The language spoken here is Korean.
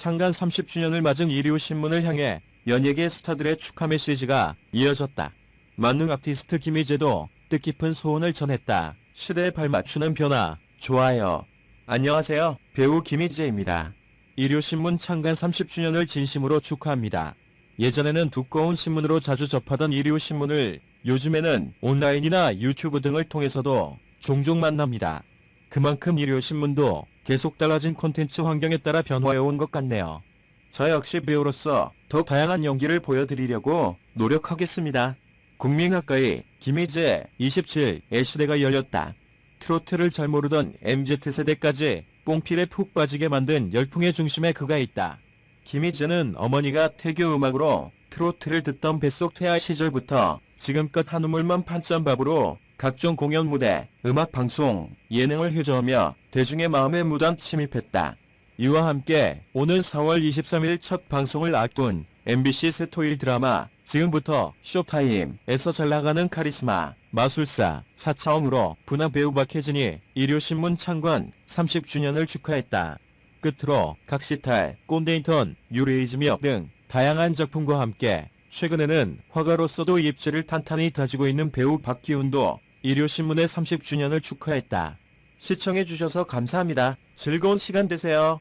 창간 30주년을 맞은 일요 신문을 향해 연예계 스타들의 축하 메시지가 이어졌다. 만능 아티스트 김희재도 뜻깊은 소원을 전했다. 시대에 발맞추는 변화, 좋아요. 안녕하세요. 배우 김희재입니다. 일요신문 창간 30주년을 진심으로 축하합니다. 예전에는 두꺼운 신문으로 자주 접하던 일요신문을 요즘에는 온라인이나 유튜브 등을 통해서도 종종 만납니다. 그만큼 일요신문도 계속 달라진 콘텐츠 환경에 따라 변화해온 것 같네요. 저 역시 배우로서 더 다양한 연기를 보여드리려고 노력하겠습니다. 국민 가까이 김희재 27의 시대가 열렸다. 트로트를 잘 모르던 MZ세대까지 뽕필에 푹 빠지게 만든 열풍의 중심에 그가 있다. 김희재는 어머니가 태교 음악으로 트로트를 듣던 뱃속 태아 시절부터 지금껏 한 우물만 판짠밥으로 각종 공연 무대, 음악 방송, 예능을 휴저으며 대중의 마음에 무단 침입했다. 이와 함께 오는 4월 23일 첫 방송을 앞둔 MBC 새토일 드라마 지금부터 쇼타임에서 잘 나가는 카리스마 마술사 차차엄으로 분화 배우 박혜진이 일요신문 창관 30주년을 축하했다. 끝으로 각시탈, 꼰대인턴, 유레이즈미역 등 다양한 작품과 함께 최근에는 화가로서도 입지를 탄탄히 다지고 있는 배우 박기훈도 일요신문의 30주년을 축하했다. 시청해주셔서 감사합니다. 즐거운 시간 되세요.